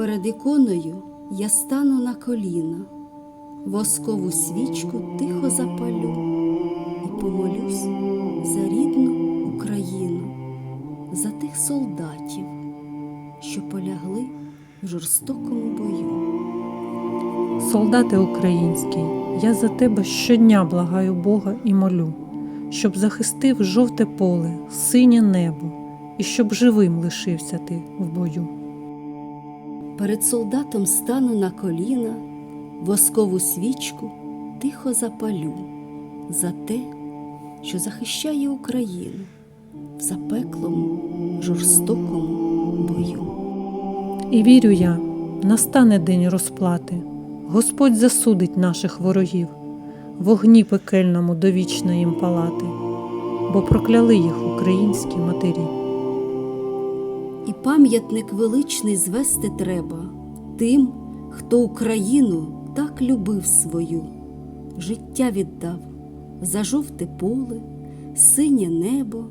перед іконою я стану на коліна, воскову свічку тихо запалю і помолюсь за рідну Україну, за тих солдатів, що полягли в жорстокому бою. Солдати український, я за тебе щодня благаю Бога і молю, щоб захистив жовте поле, синє небо, і щоб живим лишився ти в бою. Перед солдатом стану на коліна, воскову свічку тихо запалю за те, що захищає Україну в запеклому, жорстокому бою. І вірю я, настане день розплати, Господь засудить наших ворогів, в огні пекельному довічно їм палати, бо прокляли їх українські матері. І пам'ятник величний звести треба тим, хто Україну так любив свою, життя віддав за жовте поле, синє небо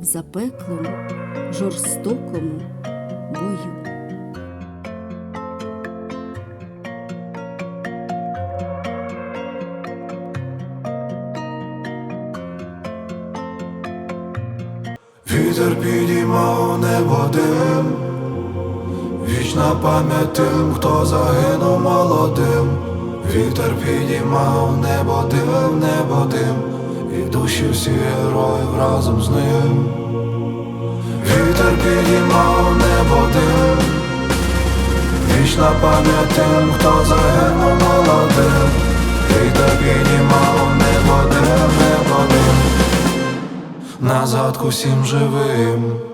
в запеклому, жорстокому бою. Вітер підіймав у небо дим, вічна пам'ять тим, хто загинув молодим. Вітер підіймав у небо дим, небо дим, і душі всіх героїв разом з ним. Вітер підіймав у небо дим, вічна пам'ять тим, хто загинув молодим. Назад усім живим.